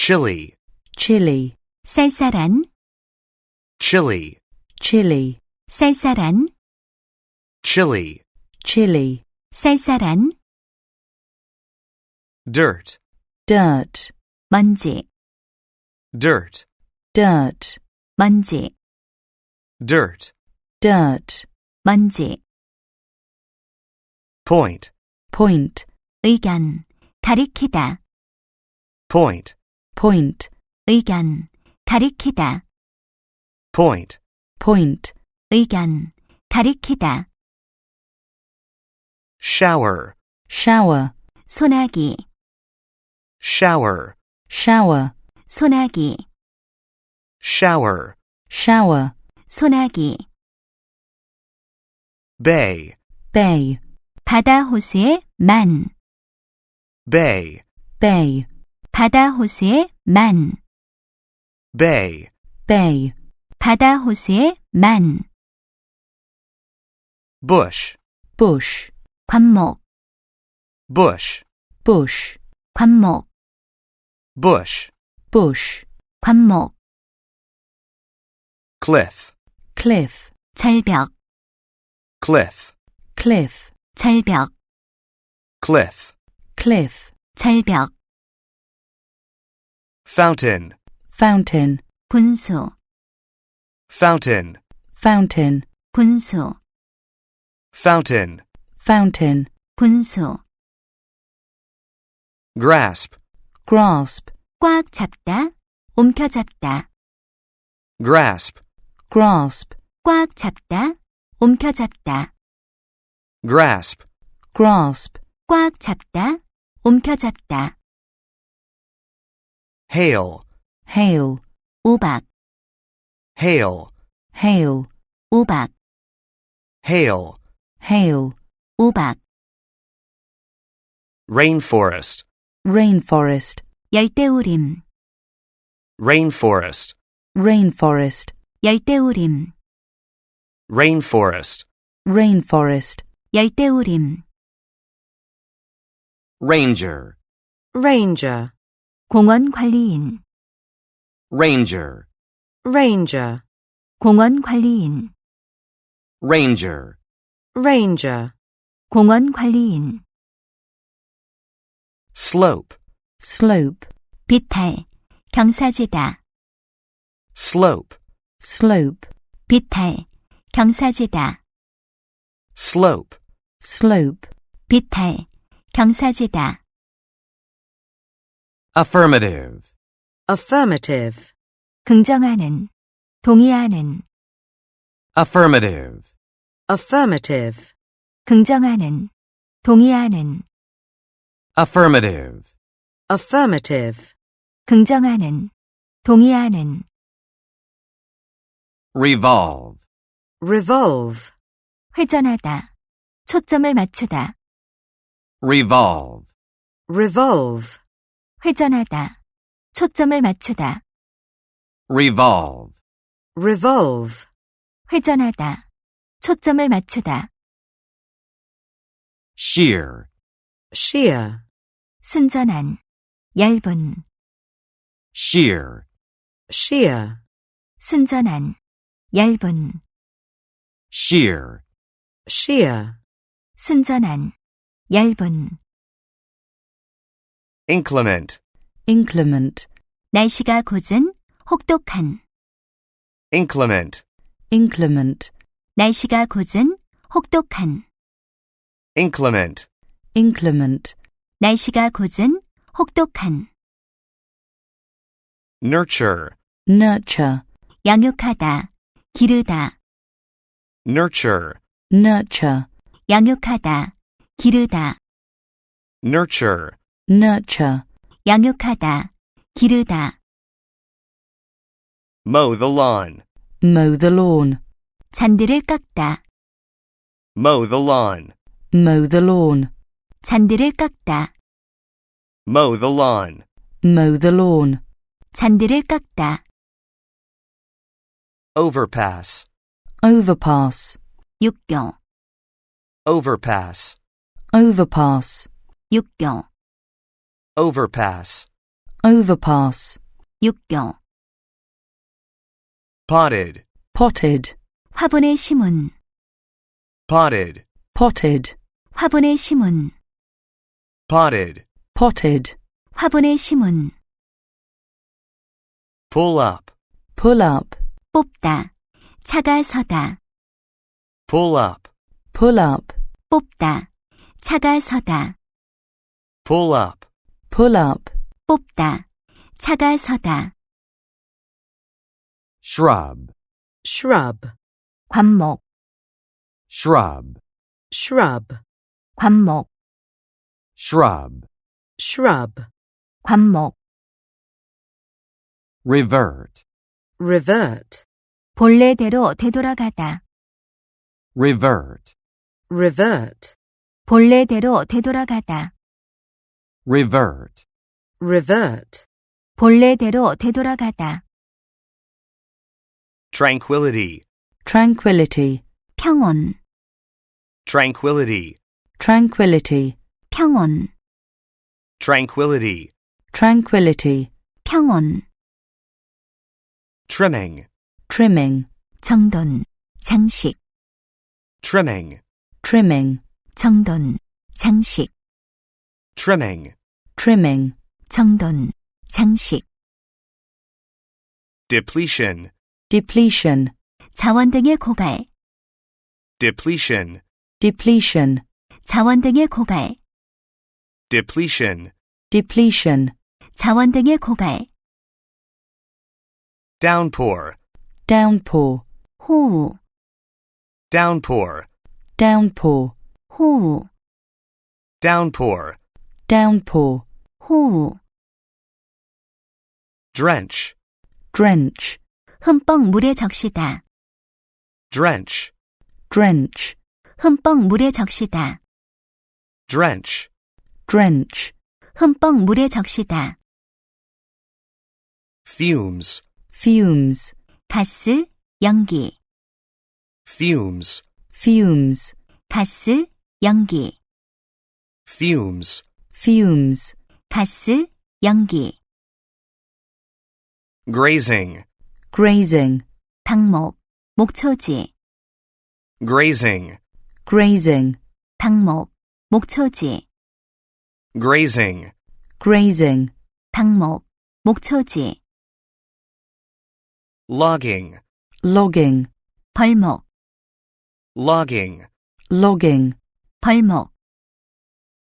chilly, chilly, 쌀쌀한, chilly, chilly, 쌀쌀한, chilly, chilly, 쌀쌀한, dirt, dirt, 먼지, dirt, dirt, 먼지, dirt, dirt, 먼지, point, point, 의견, 가리키다, point, point, 의견, 가리키다, point, point, 의견, 가리키다, shower, shower, 소나기, shower, shower, 소나기, shower, shower, 소나기, bay, bay, 바다 호수의 만, bay, bay, 바다 호수의 만, bay, bay, 바다 호수의 만, bush, bush, 관목, bush, bush, 관목, bush, bush, 관목, cliff, cliff, 절벽, cliff, cliff, 절벽, cliff, cliff, 절벽, fountain, fountain, 분수, fountain, fountain, 분수, fountain, fountain, 분수, grasp, grasp, 꽉 잡다, 움켜잡다, grasp, grasp, 꽉 잡다, 움켜잡다, grasp, grasp, 꽉 잡다, 움켜잡다, hail, hail, 우박, hail, hail, 우박, hail, hail, 우박, rainforest, rainforest, 열대우림, rainforest, rainforest, 열대우림, rainforest, rainforest, 열대우림, ranger, ranger, 공원 관리인, ranger, ranger, 공원 관리인, ranger, ranger, 공원 관리인, slope, slope, 비탈, 경사지다, slope, slope, 비탈, 경사지다, slope, slope, 비탈, 경사지다, affirmative, affirmative, 긍정하는, 동의하는, affirmative, affirmative, 긍정하는, 동의하는, affirmative, affirmative, 긍정하는, 동의하는, revolve, revolve, 회전하다, 초점을 맞추다, revolve, revolve, 회전하다, 초점을 맞추다, revolve, revolve, 회전하다, 초점을 맞추다, shear, shear, 순전한, 얇은, shear, shear, 순전한, 얇은, shear, shear, 순전한, 얇은, inclement, inclement, 날씨가 궂은, 혹독한, inclement, inclement, 날씨가 궂은, 혹독한, inclement, inclement, 날씨가 궂은, 혹독한, nurture, nurture, 양육하다, 기르다, nurture, nurture, 양육하다, 기르다, nurture, nurture, 양육하다, 기르다, mow the lawn, mow the lawn, 잔디를 깎다, mow the lawn, mow the lawn, 잔디를 깎다, mow the lawn, mow the lawn, 잔디를 깎다, overpass, overpass, 육교, overpass, overpass, 육교, overpass, overpass, 6교 potted, potted, 화분에 심은 potted, potted, 화분에 심은 potted, potted, 화분에 심은 pull up, pull up, 뽑다 차가 서다 pull up, pull up, 뽑다 차가 서다 pull up, Pull up, 뽑다 차가 서다 shrub, shrub, 관목 shrub, shrub, 관목 shrub, shrub, 관목 revert, revert, 본래대로 되돌아가다 revert, revert, 본래대로 되돌아가다 revert, revert, 본래대로 되돌아가다 tranquility, tranquility, 평온 tranquility, tranquility, 평온 tranquility, tranquility, 평온 trimming, trimming, 정돈 장식 trimming, trimming, 정돈 장식 trimming, trimming, 정돈 장식 depletion, depletion, 자원 등의 고갈 depletion, depletion, 자원 등의 고갈 depletion, depletion, 자원 등의 고갈 downpour, downpour, 호우 downpour, downpour, 호우 downpour, downpour, 호우 drench, drench, 흠뻑 물에 적시다 drench, drench, 흠뻑 물에 적시다 drench, drench, 흠뻑 물에 적시다 fumes, fumes, 가스 연기 fumes, fumes, 가스 연기 fumes, fumes, 가스 연기 grazing, grazing, 방목 목초지 grazing, grazing, 방목 목초지 grazing, grazing, 방목 목초지 logging, logging, 벌목 logging, logging, 벌목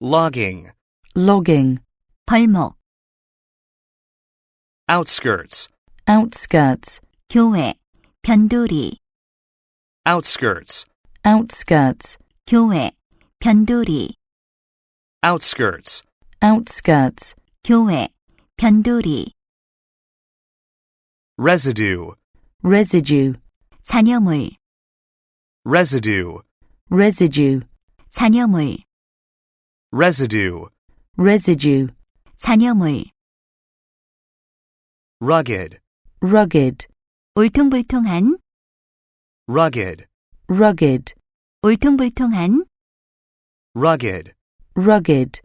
logging, logging, 벌목 outskirts, outskirts, 교회 변두리 outskirts, outskirts, 교회 변두리 outskirts, outskirts, 교회 변두리 residue, residue, 잔여물 residue, residue, 잔여물 residue, residue, 잔여물 rugged, rugged, 울퉁불퉁한 rugged, rugged, 울퉁불퉁한 rugged, rugged,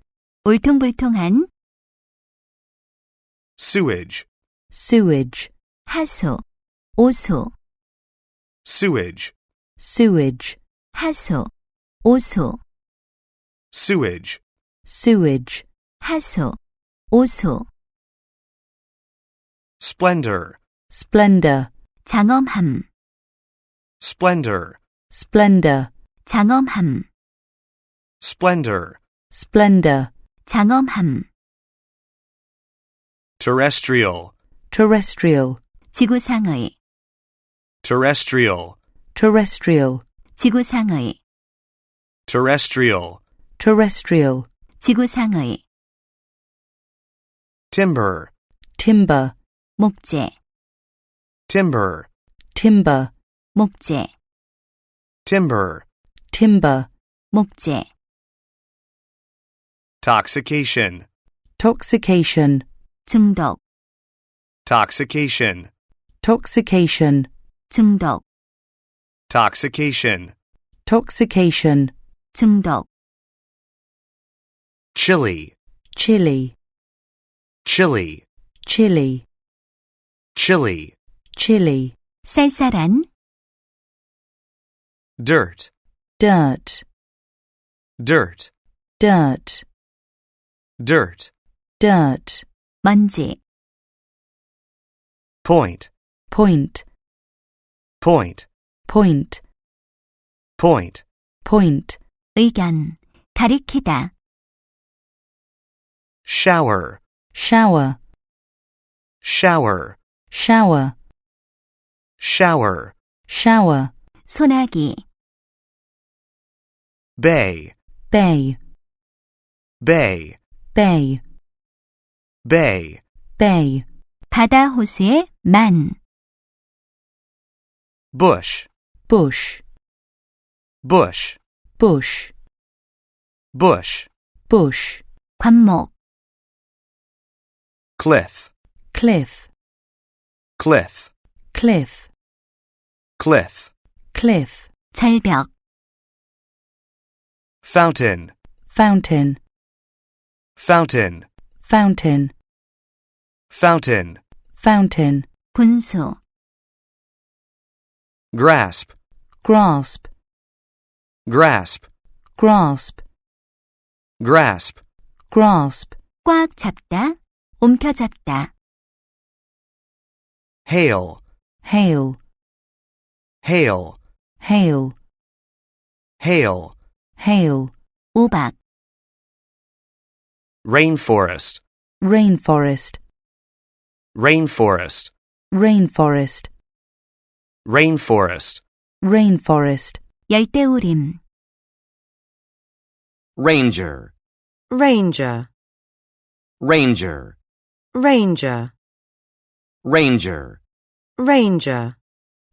울퉁불퉁한 sewage, sewage, 하수 오수 sewage, sewage, 하수 오수 sewage, 하수 sewage, 오수 splendor, splendor, 장엄함 splendor, splendor, 장엄함 splendor, splendor, 장엄함 terrestrial, terrestrial, 지구상의 terrestrial, terrestrial, 지구상의 terrestrial, terrestrial, 지구상의 timber, timber, 목재 timber, timber, 목재 timber, timber, 목재 toxication, toxication, 중독 toxication, toxication, 중독 toxication, toxication, 중독 chilly, chilly, chilly, chilly, chilly, chilly, 쌀쌀한, dirt, dirt, dirt, dirt, dirt, dirt, 먼지, point, point, point, point, point, point, 의견, 가리키다, shower, shower, shower, shower, shower, shower, 소나기, bay, bay, bay, bay, bay, bay, 바다 호수의 만, bush, bush, bush, bush, bush, bush, 관목, cliff, cliff, cliff, cliff, cliff, cliff, 절벽, fountain, fountain, fountain, fountain, fountain, fountain, 분수, grasp, grasp, grasp, grasp, grasp, grasp, 꽉 잡다, 움켜잡다, hail, hail, hail, hail, hail, hail, 우박, rainforest, rainforest, rainforest, rainforest, rainforest, rainforest, 열대우림, ranger, ranger, ranger, ranger, ranger, ranger,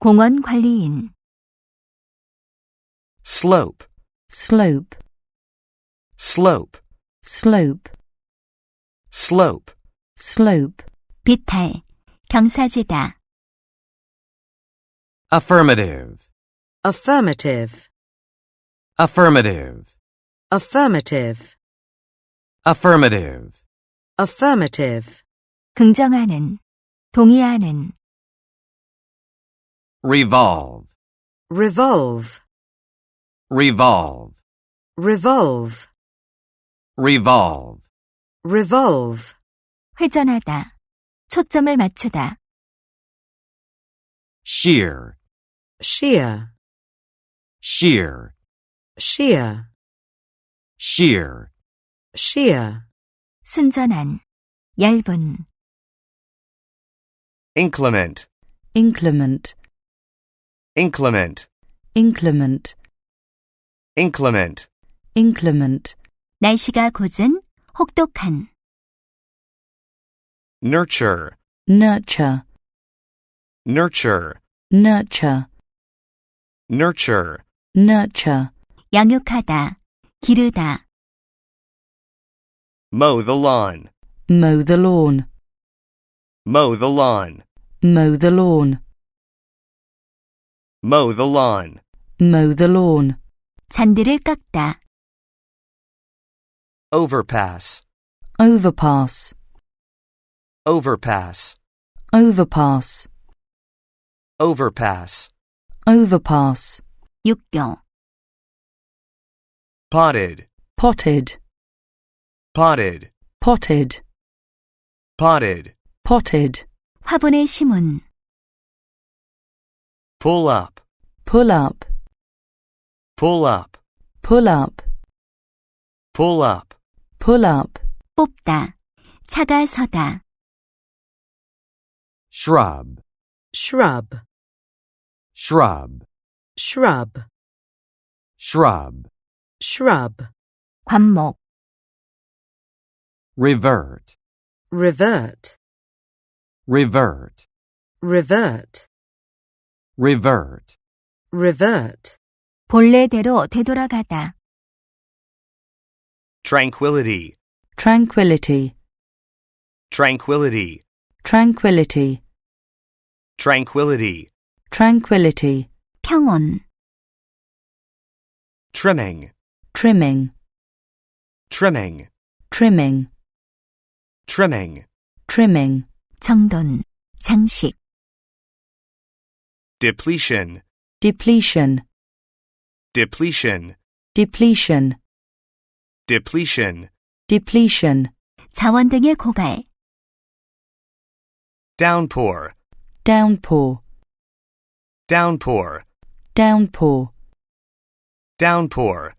공원 관리인, slope, slope, slope, slope, slope, slope, 비탈, 경사지다, affirmative, affirmative, affirmative, affirmative, affirmative, affirmative, 긍정하는, 동의하는, revolve, revolve, revolve, revolve, revolve, revolve, 회전하다, 초점을 맞추다, shear, shear, shear, shear, shear, shear, 순전한, 얇은, inclement, inclement, inclement, inclement, inclement, inclement, 날씨가 궂은, 혹독한, nurture, nurture, nurture, nurture, nurture, nurture, 양육하다, 기르다, mow the lawn, mow the lawn, mow the lawn, mow the lawn, mow the lawn, mow the lawn, 잔디를 깎다, overpass, overpass, overpass, overpass, overpass, overpass, 육교, potted, potted, potted, potted, potted, potted, 화분의 심은, pull up, pull up, pull up, pull up, pull up, pull up, 뽑다, 차가 서다, shrub, shrub, shrub, shrub, shrub, shrub, 관목, revert, revert, revert, revert, revert, revert, 본래대로 되돌아가다, tranquility, tranquility, tranquility, tranquility, tranquility, tranquility, 평온, trimming, trimming, trimming, trimming, trimming, trimming, 정돈, 장식, depletion, depletion, depletion, depletion, depletion, depletion, 자원 등의 고갈, downpour, downpour, downpour, downpour, downpour,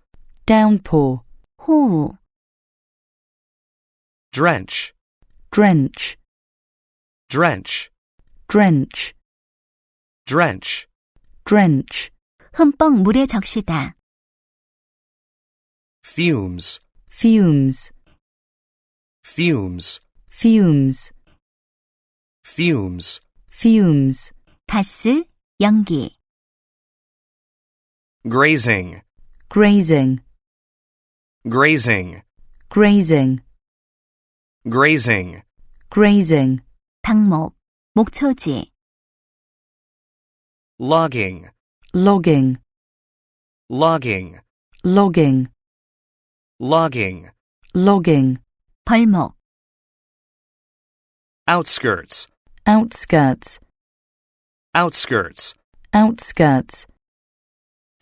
downpour, 호우, drench, drench, drench, drench, drench, drench, 흠뻑 물에 적시다, fumes, fumes, fumes, fumes, fumes, fumes, 가스, 연기, grazing, grazing, grazing, grazing, grazing, grazing, 방목, 목초지, logging, logging, logging, logging, logging, logging, 벌목, outskirts, outskirts, outskirts, outskirts,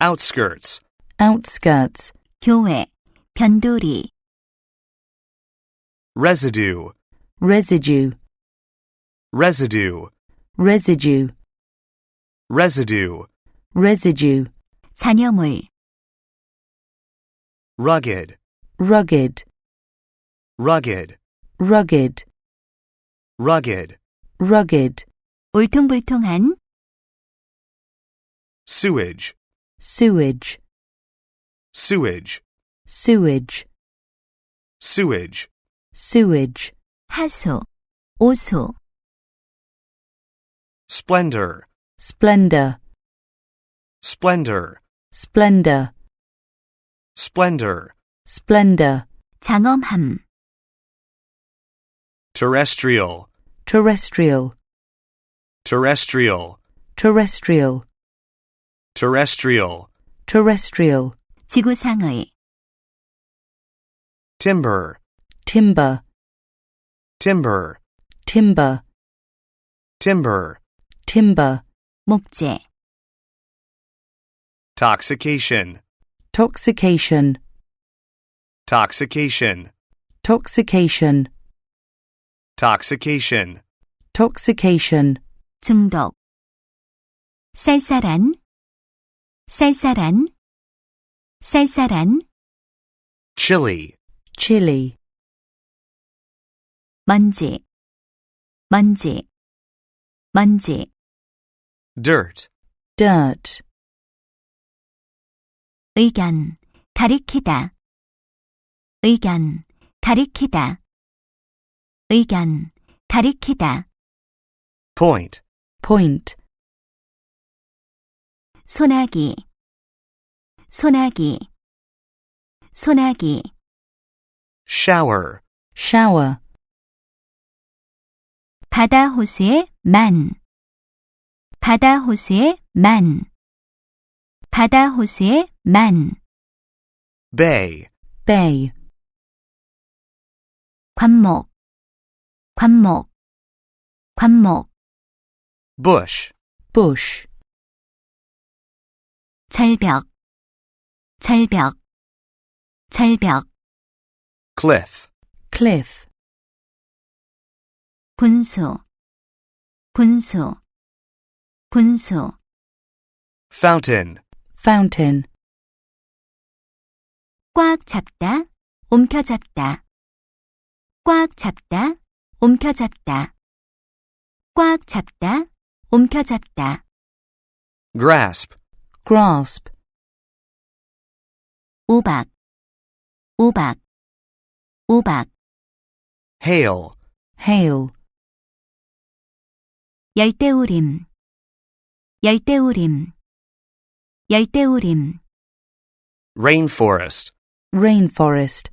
outskirts, outskirts, 교회, 변두리, residue, residue, residue, residue, residue, residue, 잔여물, rugged, rugged, rugged, rugged, rugged, 울퉁불퉁한, rugged, sewage, sewage, sewage, sewage, sewage, sewage, 하수, 오수, splendor, splendor, splendor, splendor, splendor, splendor, 장엄함, terrestrial, terrestrial, terrestrial, terrestrial, terrestrial, terrestrial, 지구상의, timber, timber, timber, timber, timber, timber, 목재, toxication, toxication, toxication, toxication, toxication, toxication, 중독, 쌀쌀한, 쌀쌀한, 쌀쌀한, chilly, chilly, 먼지, 먼지, 먼지, Dirt, dirt, 의견, 가리키다, 의견, 가리키다, 의견, 가리키다, point, point, 소나기, 소나기, 소나기, shower, shower, 바다 호수의 만, 바다 호수의 만, 바다 호수의 만, bay, bay, 관목, 관목, 관목, bush, bush, 절벽, 절벽, 절벽, cliff, cliff, 분수, 분수, 분수, fountain, fountain, 꽉 잡다, 움켜 잡다, 꽉 잡다, 움켜 잡다, 꽉 잡다, 움켜 잡다, grasp, grasp, 우박, 우박, 우박, hail, hail, 열대우림, 열대우림, 열대우림, rainforest, rainforest,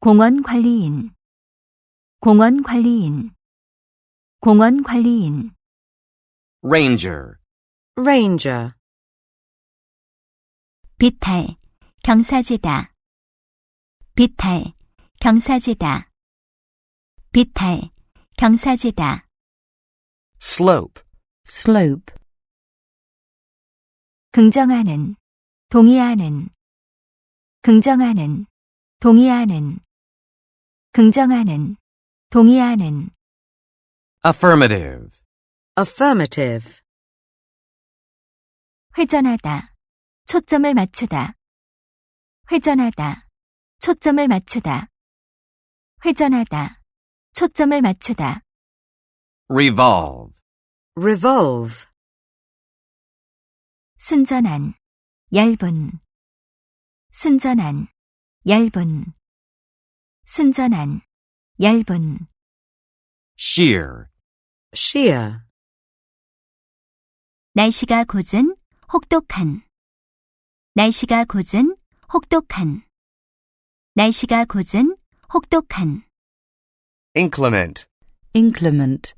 공원 관리인, 공원 관리인, 공원 관리인, ranger, ranger, 비탈, 경사지다, 비탈, 경사지다, 비탈, 경사지다. slope, slope, 긍정하는, 동의하는, 긍정하는, 동의하는, 긍정하는, 동의하는, Affirmative. affirmative, 회전하다, 초점을 맞추다, 회전하다, 초점을 맞추다, 회전하다, 초점을 맞추다, Revolve. Revolve, 순전한, 얇은, 순전한, 얇은, 순전한, 얇은, Shear. sheer, 날씨가 고준, 혹독한, 날씨가 고준, 혹독한, 날씨가 고준, 혹독한, inclement, inclement,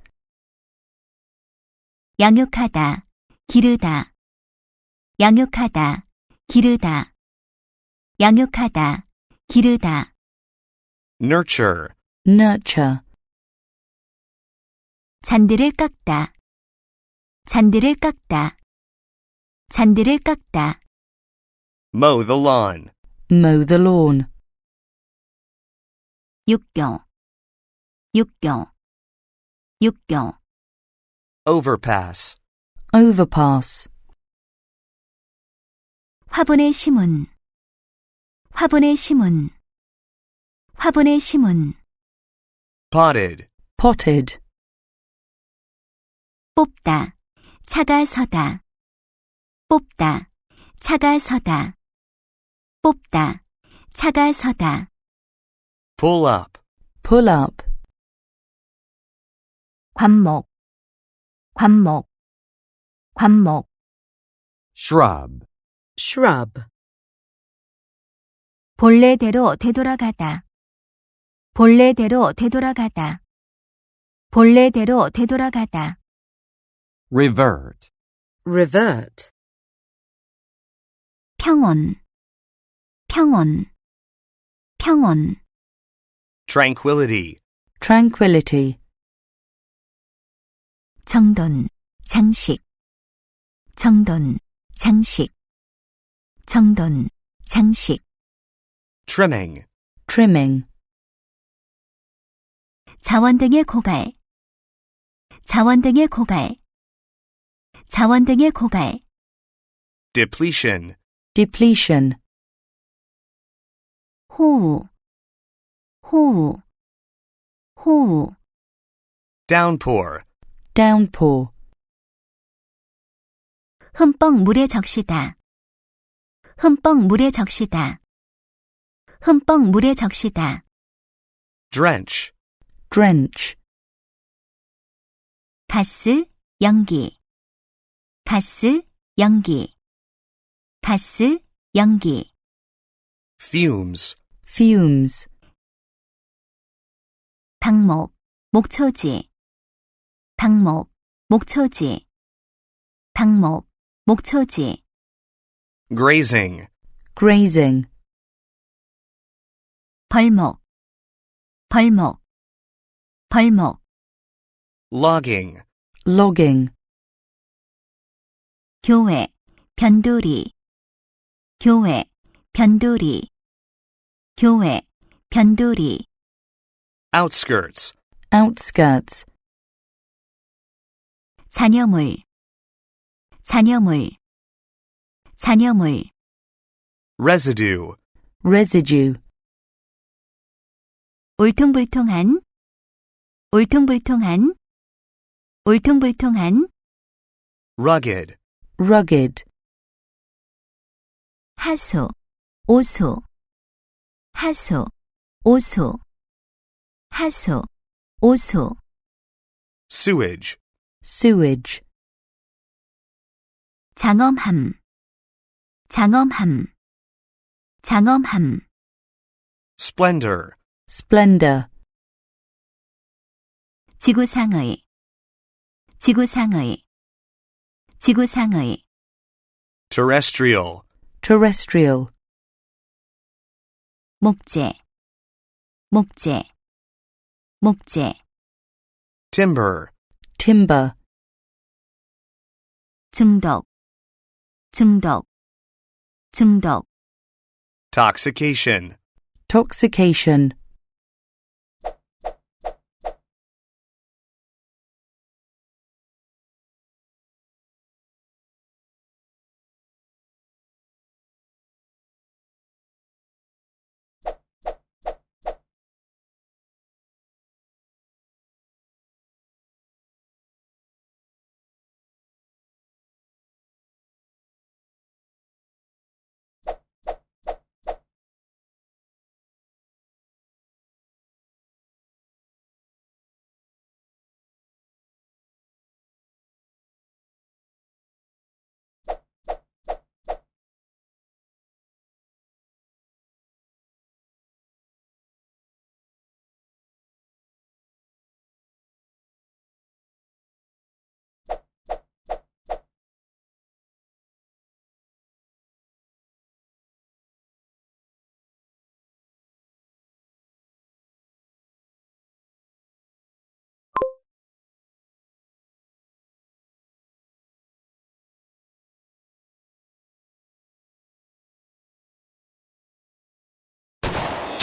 양육하다, 기르다, 양육하다, 기르다, 양육하다, 기르다, nurture, nurture, 잔디를 깎다, 잔디를 깎다, 잔디를 깎다, mow the lawn, mow the lawn, 육교, 육교, 육교, overpass, overpass, 화분의 심은, 화분의 심은, 화분의 심은, potted, potted, 뽑다, 차가 서다, 뽑다, 차가 서다, 뽑다, 차가 서다, pull up, pull up, 관목, 관목, 관목, Shrub. shrub, 본래대로 되돌아가다, 본래대로 되돌아가다, 본래대로 되돌아가다, Revert. revert, 평온, 평온, 평온, tranquility, tranquility, 정돈, 장식, 정돈, 장식, 정돈, 장식, trimming, trimming, 자원등의 고갈, 자원등의 고갈, 자원등의 고갈, depletion, depletion, 호우, 호우, 호우, downpour, downpour, 흠뻑 물에 적시다, 흠뻑 물에 적시다, 흠뻑 물에 적시다, drench, drench, 가스, 연기, 가스, 연기, 가스, 연기, fumes, fumes, 방목, 목초지, 방목, 목초지, 방목, 목초지, grazing, grazing, 벌목, 벌목, 벌목, logging, logging, 교회, 변두리, 교회, 변두리, 교회, 변두리, outskirts, outskirts, 잔여물, 잔여물, 잔여물, residue, residue, 울퉁불퉁한, 울퉁불퉁한, 울퉁불퉁한, rugged, rugged, 하수, 오수, 하수, 오수, 하수, 오수, sewage, sewage, 장엄함, 장엄함, 장엄함, splendor, splendor, 지구상의, 지구상의, 지구상의, terrestrial, terrestrial, 목재, 목재, 목재, timber, timber, 중독, 중독, 중독, toxication, toxication,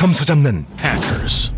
점수 잡는 hackers.